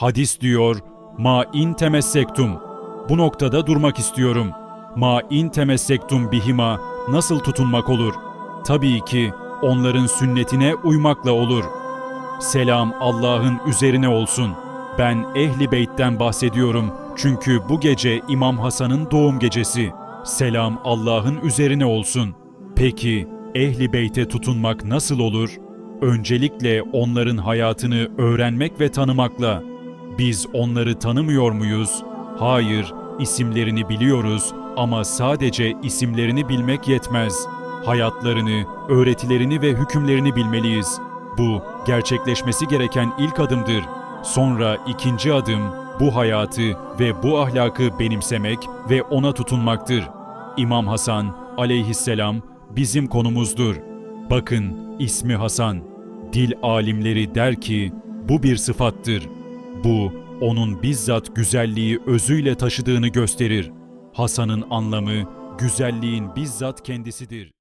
Hadis diyor, ma in temessektum. Bu noktada durmak istiyorum. Ma in temessektum bihima nasıl tutunmak olur? Tabii ki onların sünnetine uymakla olur. Selam Allah'ın üzerine olsun. Ben Ehli Beyt'ten bahsediyorum çünkü bu gece İmam Hasan'ın doğum gecesi. Selam Allah'ın üzerine olsun. Peki Ehli Beyt'e tutunmak nasıl olur? Öncelikle onların hayatını öğrenmek ve tanımakla. Biz onları tanımıyor muyuz? Hayır, isimlerini biliyoruz ama sadece isimlerini bilmek yetmez. Hayatlarını, öğretilerini ve hükümlerini bilmeliyiz. Bu gerçekleşmesi gereken ilk adımdır. Sonra ikinci adım bu hayatı ve bu ahlakı benimsemek ve ona tutunmaktır. İmam Hasan aleyhisselam bizim konumuzdur. Bakın ismi Hasan. Dil alimleri der ki bu bir sıfattır. Bu onun bizzat güzelliği özüyle taşıdığını gösterir. Hasan'ın anlamı güzelliğin bizzat kendisidir.